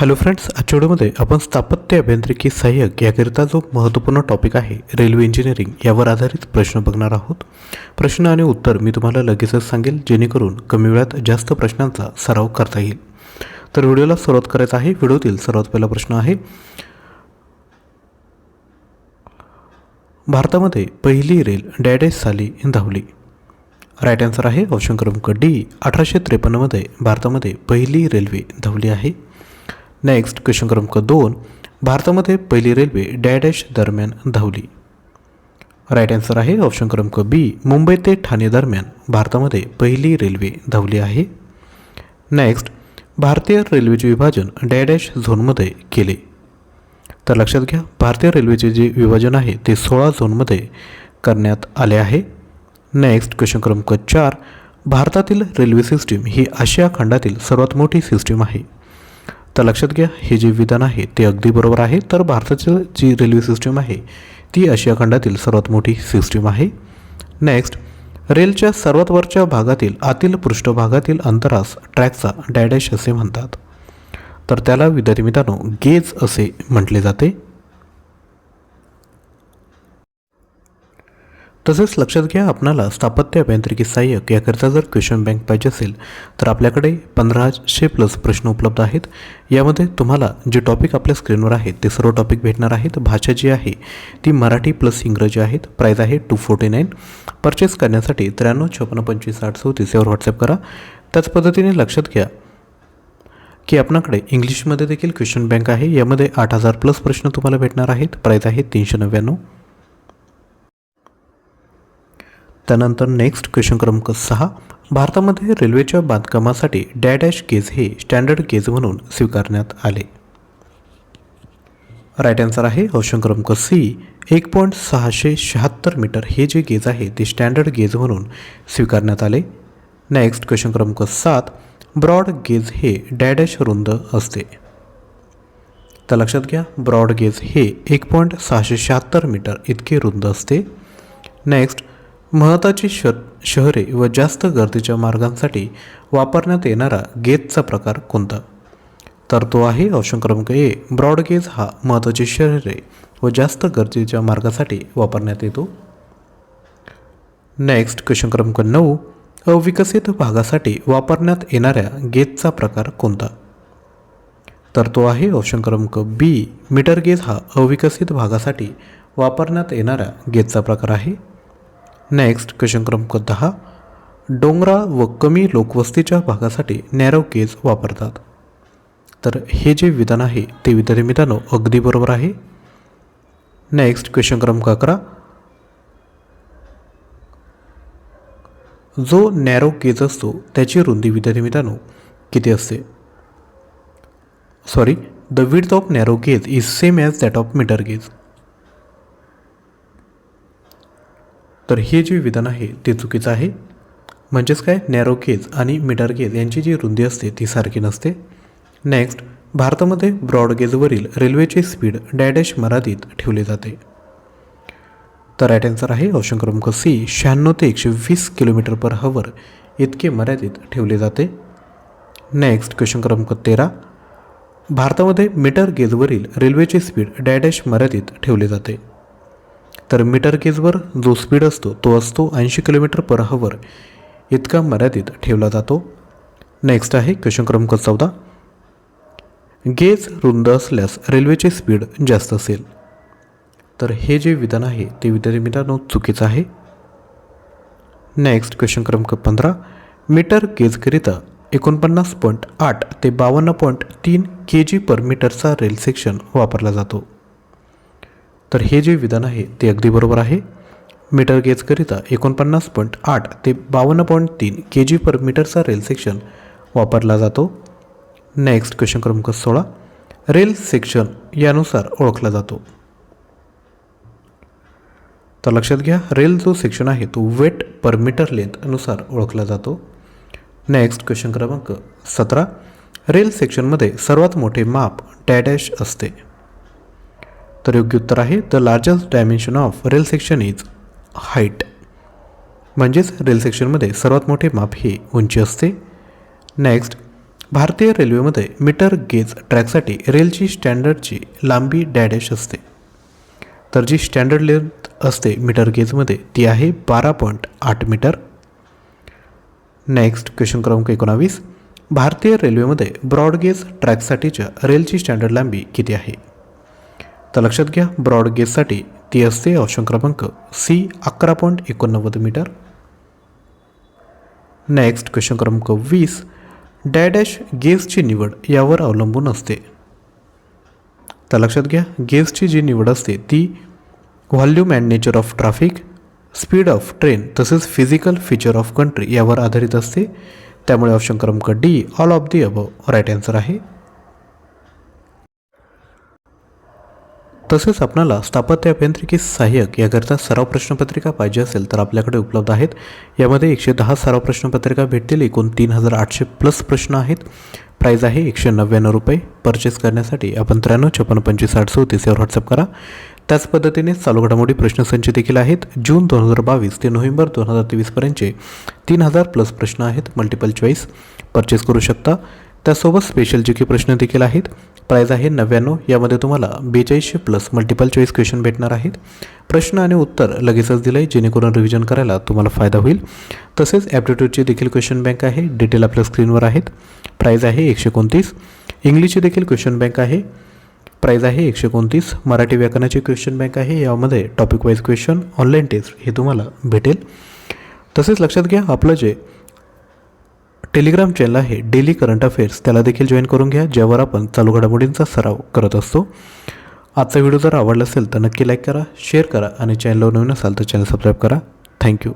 Hello friends आजच्या व्हिडिओमध्ये आपण स्थापत्य अभियांत्रिकी सहाय्यक याकरिता जो महत्त्वपूर्ण टॉपिक आहे रेल्वे इंजिनिअरिंग यावर आधारित प्रश्न बघणार आहोत. प्रश्न आणि उत्तर मी तुम्हाला लगेचच सांगेल जेणेकरून कमी वेळात जास्त प्रश्नांचा सराव करता येईल. तर व्हिडिओला सुरुवात करायचा आहे. व्हिडिओतील सर्वात पहिला प्रश्न आहे भारतामध्ये पहिली रेल डॅडेस साली धावली. राईट आन्सर आहे ऑप्शन क्रमांक डी अठराशे त्रेपन्नमध्ये भारतामध्ये पहिली रेल्वे धावली आहे. नेक्स्ट क्वेश्चन क्रमांक दोन. भारतामध्ये पहिली रेल्वे डॅडॅश दरम्यान धावली. राईट आन्सर आहे ऑप्शन क्रमांक बी मुंबई ते ठाणे दरम्यान भारतामध्ये पहिली रेल्वे धावली आहे. नेक्स्ट भारतीय रेल्वेचे विभाजन डॅडॅश झोनमध्ये केले. तर लक्षात घ्या भारतीय रेल्वेचे जे विभाजन आहे ते सोळा झोनमध्ये करण्यात आले आहे. नेक्स्ट क्वेश्चन क्रमांक चार. भारतातील रेल्वे सिस्टीम ही आशिया खंडातील सर्वात मोठी सिस्टीम आहे. तर लक्षात घ्या हे जे विधान आहे ते अगदी बरोबर आहे. तर भारताची जी रेल्वे सिस्टीम आहे ती आशिया खंडातील सर्वात मोठी सिस्टीम आहे. नेक्स्ट रेलच्या सर्वात वरच्या भागातील आतील पृष्ठभागातील अंतरास ट्रॅकचा डॅडॅश असे म्हणतात. तर त्याला विद्यार्थी मित्रांनो गेज असे म्हटले जाते. तसेच लक्षात घ्या आपणाला स्थापत्य अभियांत्रिकी सहाय्यक याकरिता जर क्वेश्चन बँक पाहिजे असेल तर आपल्याकडे पंधराशे प्लस प्रश्न उपलब्ध आहेत. यामध्ये तुम्हाला जे टॉपिक आपल्या स्क्रीनवर आहेत ते सर्व टॉपिक भेटणार आहेत. भाषा जी आहे ती मराठी प्लस इंग्रजी आहेत. प्राईज आहे टू फोर्टी नाईन. परचेस करण्यासाठी त्र्याण्णव छप्पन्न पंचवीस आठ चौतीस यावर व्हॉट्सअप करा. त्याच पद्धतीने लक्षात घ्या की आपणाकडे इंग्लिशमध्ये देखील क्वेश्चन बँक आहे. यामध्ये आठ हजार प्लस प्रश्न तुम्हाला भेटणार आहेत. प्राईज आहे तीनशे नव्याण्णव. त्यानंतर नेक्स्ट क्वेश्चन क्रमांक सहा भारतामध्ये रेल्वेच्या बांधकामासाठी डॅडॅश गेज हे स्टँडर्ड गेज म्हणून स्वीकारण्यात आले. राईट आन्सर आहे ऑप्शन क्रमांक सी एक पॉईंट सहाशे शहात्तर मीटर हे जे गेज आहे ते स्टँडर्ड गेज म्हणून स्वीकारण्यात आले. नेक्स्ट क्वेश्चन क्रमांक सात ब्रॉड गेज हे डॅडॅश रुंद असते. तर लक्षात घ्या ब्रॉड गेज हे एक पॉईंट सहाशे शहात्तर मीटर इतके रुंद असते. नेक्स्ट महत्त्वाची श शहरे व जास्त गर्दीच्या मार्गांसाठी वापरण्यात येणारा गेजचा प्रकार कोणता? तर तो आहे ऑप्शन क्रमांक ए. ब्रॉड गेज हा महत्त्वाची शहरे व जास्त गर्दीच्या मार्गासाठी वापरण्यात येतो. नेक्स्ट क्वेश्चन क्रमांक नऊ. अविकसित भागासाठी वापरण्यात येणाऱ्या गेजचा प्रकार कोणता? तर तो आहे ऑप्शन क्रमांक बी. मीटर गेज हा अविकसित भागासाठी वापरण्यात येणारा गेजचा प्रकार आहे. नेक्स्ट क्वेश्चन क्रमांक दहा. डोंगरा व कमी लोकवस्तीच्या भागासाठी नॅरो केज वापरतात. तर हे जे विधान आहे ते विद्यार्थी मित्रांनो अगदी बरोबर आहे. नेक्स्ट क्वेश्चन क्रमांक अकरा. जो नॅरो केज असतो त्याची रुंदी विद्यार्थी मित्रांनो किती असते? Sorry the width of narrow gauge is same as that of metre gauge तर हे जे विधान आहे ते चुकीचं आहे. म्हणजेच काय? नॅरो गेज आणि मीटर गेज यांची जी रुंदी असते ती सारखी नसते. नेक्स्ट भारतामध्ये ब्रॉड गेजवरील रेल्वेची स्पीड डॅडॅश मर्यादित ठेवली जाते. तर राईट आन्सर आहे ऑप्शन क्रमांक सी शहाण्णव ते एकशे वीस किलोमीटर पर हवर इतके मर्यादित ठेवले जाते. नेक्स्ट क्वेश्चन क्रमांक तेरा. भारतामध्ये मीटर गेजवरील रेल्वेची स्पीड डॅडॅश मर्यादित ठेवले जाते. तर मीटर केजवर जो स्पीड असतो तो असतो ऐंशी किलोमीटर पर हवर. इतका मर्यादित ठेवला जातो. नेक्स्ट आहे क्वेश्चन क्रमांक चौदा. गेज रुंद असल्यास रेल्वेची स्पीड जास्त असेल. तर हे जे विधान आहे ते विद्यार्थी मित्रांनो चुकीचं आहे. नेक्स्ट क्वेश्चन क्रमांक पंधरा. मीटर गेजकरिता एकोणपन्नास पॉईंट आठ ते बावन्न पॉईंट तीन के जी पर मीटरचा रेल सेक्शन वापरला जातो. तर हे जे विधान आहे ते अगदी बरोबर आहे. मीटर गेजकरिता एकोणपन्नास पॉईंट आठ ते बावन्न पॉईंट तीन के जी पर मीटरचा रेल सेक्शन वापरला जातो. नेक्स्ट क्वेश्चन क्रमांक सोळा. रेल सेक्शन यानुसार ओळखला जातो. तर लक्षात घ्या रेल जो सेक्शन आहे तो वेट पर मीटर लेंथनुसार ओळखला जातो. नेक्स्ट क्वेश्चन क्रमांक सतरा. रेल सेक्शनमध्ये सर्वात मोठे माप डॅडॅश असते. तर योग्य उत्तर आहे the largest dimension of rail section is height. म्हणजेच रेल सेक्शनमध्ये सर्वात मोठे माप हे उंची असते. नेक्स्ट भारतीय रेल्वेमध्ये मीटर गेज ट्रॅकसाठी रेलची स्टँडर्डची लांबी डॅडॅश असते. तर जी स्टँडर्ड लेंथ असते मीटर गेजमध्ये ती आहे बारा पॉईंट आठ मीटर. नेक्स्ट क्वेश्चन क्रमांक एकोणावीस. भारतीय रेल्वेमध्ये ब्रॉडगेज ट्रॅकसाठीच्या रेलची स्टँडर्ड लांबी किती आहे? तर लक्षात घ्या ब्रॉड गेजसाठी ती असते ऑप्शन क्रमांक सी अकरा पॉईंट एकोणनव्वद मीटर नेक्स्ट क्वेश्चन क्रमांक वीस डॅडॅश गेजची निवड यावर अवलंबून असते. तर लक्षात घ्या गेजची जी निवड असते ती volume and nature of traffic speed of train तसेच फिजिकल फीचर ऑफ कंट्री यावर आधारित असते. त्यामुळे ऑप्शन क्रमांक D all of the above right answer आहे तसेच आपणाला स्थापत्य अभियांत्रिकी सहाय्यक याकरता सराव प्रश्नपत्रिका पाहिजे असेल तर आपल्याकडे उपलब्ध आहेत. यामध्ये एकशे दहा सराव प्रश्नपत्रिका भेटतील. एकूण तीन हजार आठशे प्लस प्रश्न आहेत. प्राईज आहे एकशे नव्याण्णव रुपये. परचेस करण्यासाठी आपण त्र्याण्णव छप्पन्न पंचवीस आठ चौतीस यावर व्हॉट्सअप करा. त्याच पद्धतीने चालू घडामोडी प्रश्नसंच देखील आहेत. जून दोन हजार बावीस ते नोव्हेंबर दोन हजार तेवीसपर्यंतचे तीन हजार प्लस प्रश्न आहेत. Multiple choice. परचेस करू शकता. त्यासोबत स्पेशल जी के प्रश्न देखील आहेत प्राईज आहे नव्याण्णव यामध्ये तुम्हाला बेचाळीसशे प्लस मल्टिपल चॉईस क्वेश्चन भेटणार आहेत. प्रश्न आणि उत्तर लगेचच दिलं आहे जेणेकरून रिव्हिजन करायला तुम्हाला फायदा होईल. तसेच ॲप्टिट्यूडची देखील क्वेश्चन बँक आहे डिटेल आपल्या स्क्रीनवर आहेत. प्राईज आहे एकशे एकोणतीस. इंग्लिशची देखील क्वेश्चन बँक आहे. प्राईज आहे एकशे एकोणतीस. मराठी व्याकरणाची क्वेश्चन बँक आहे यामध्ये topic wise question online test हे तुम्हाला भेटेल. तसेच लक्षात घ्या आपलं जे टेलिग्राम चॅनल आहे डेली करंट अफेअर्स त्याला देखील जॉईन करून घ्या ज्यावर आपण चालू घडामोडींचा सराव करत असतो. आजचा व्हिडिओ जर आवडला असेल तर नक्की लाईक करा शेअर करा आणि चॅनलवर नवीन असाल तर चॅनल सबस्क्राईब करा. थँक्यू